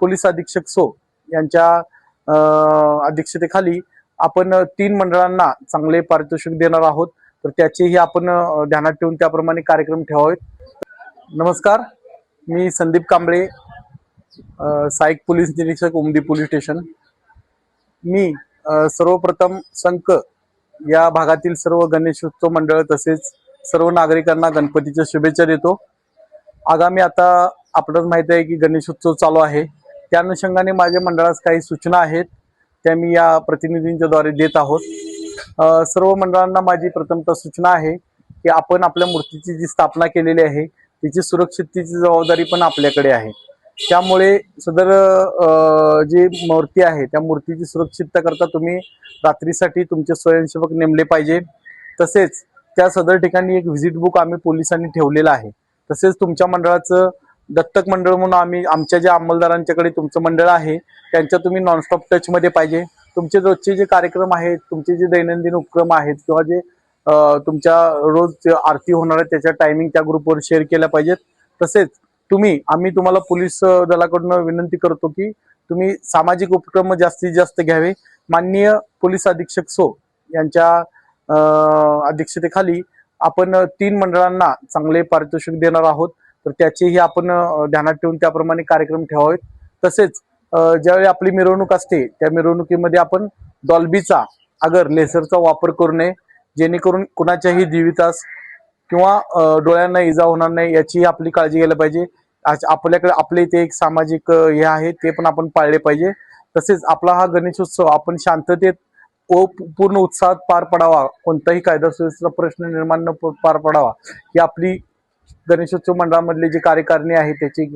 Police अधीक्षक so यांच्या अध्यक्षतेखाली आपण तीन मंडळांना चांगले पारितोषिक देणार आहोत. तर त्याचेही आपण ध्यानात ठेवून त्याप्रमाणे कार्यक्रम ठेवावेत. नमस्कार. मी संदीप कांबळे अं, सहाय्यक पोलीस निरीक्षक उमदी पोलीस स्टेशन. मी सर्वप्रथम संक या भागातील सर्व गणेशोत्सव मंडळ तसेच सर्व नागरिकांना गणपतीच्या शुभेच्छा देतो. आगामी आता आपणास माहिती आहे की गणेशोत्सव चालू आहे. त्या अनुषंगाने माझ्या मंडळास काही सूचना आहेत त्या मी या प्रतिनिधींच्या द्वारे देत आहोत. सर्व मंडळांना माझी प्रथमतः सूचना आहे की आपण आपल्या मूर्तीची जी स्थापना केलेली आहे तिची सुरक्षिततेची जबाबदारी पण आपल्याकडे आहे. त्यामुळे सदर जी मूर्ती आहे त्या मूर्तीची सुरक्षितता करता तुम्ही रात्रीसाठी तुमचे स्वयंसेवक नेमले पाहिजे. तसेच त्या सदर ठिकाणी एक व्हिजिट बुक आम्ही पोलिसांनी ठेवलेलं आहे. तसेच तुमच्या मंडळाचं दत्तक मंडळ म्हणून आम्ही आमच्या ज्या अंमलदारांच्याकडे तुमचं मंडळ आहे त्यांच्या तुम्ही नॉनस्टॉप टचमध्ये पाहिजे. तुमचे रोजचे जे कार्यक्रम आहेत तुमचे जे दैनंदिन उपक्रम आहेत किंवा जे तुमच्या रोज आरती होणार आहे त्याच्या टायमिंग त्या ग्रुपवर शेअर केल्या पाहिजेत. तसेच तुम्ही आम्ही तुम्हाला पोलीस दलाकडून विनंती करतो की तुम्ही सामाजिक उपक्रम जास्तीत जास्त घ्यावे. माननीय पोलीस अधीक्षक सो यांच्या अध्यक्षतेखाली आपण तीन मंडळांना चांगले पारितोषिक देणार आहोत. तर त्याचेही आपण ध्यानात ठेवून त्याप्रमाणे कार्यक्रम ठेवावेत. तसेच ज्यावेळी आपली मिरवणूक असते त्या मिरवणुकीमध्ये आपण डॉल्बीचा अगर लेसरचा वापर करू नये जेणेकरून कुणाच्याही जीवितास किंवा डोळ्यांना इजा होणार नाही याची आपली काळजी घ्यायला पाहिजे. आज आपल्याकडे आपले इथे एक सामाजिक हे आहे ते पण आपण पाळले पाहिजे. तसेच आपला हा गणेशोत्सव आपण शांततेत व पूर्ण उत्साहात पार पडावा. कोणताही कायदा सुव्यवस्थेचा प्रश्न निर्माण न प- पार पडावा. ही आपली गणेशोत्सव मंडळामधली जी कार्यकारिणी आहे त्याची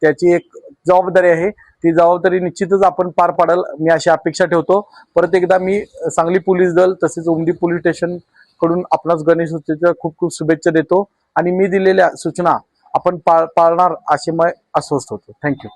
त्याची एक जबाबदारी आहे. ती जबाबदारी निश्चितच आपण पार पाडाल मी अशी अपेक्षा ठेवतो. परत एकदा मी सांगली पोलीस दल तसेच उमदी पोलीस स्टेशनकडून आपणास गणेशोत्सवाच्या खूप खूप शुभेच्छा देतो. आणि मी दिलेल्या सूचना आपण पा पाळणार असे मग अस्वस्थ होतो. थँक्यू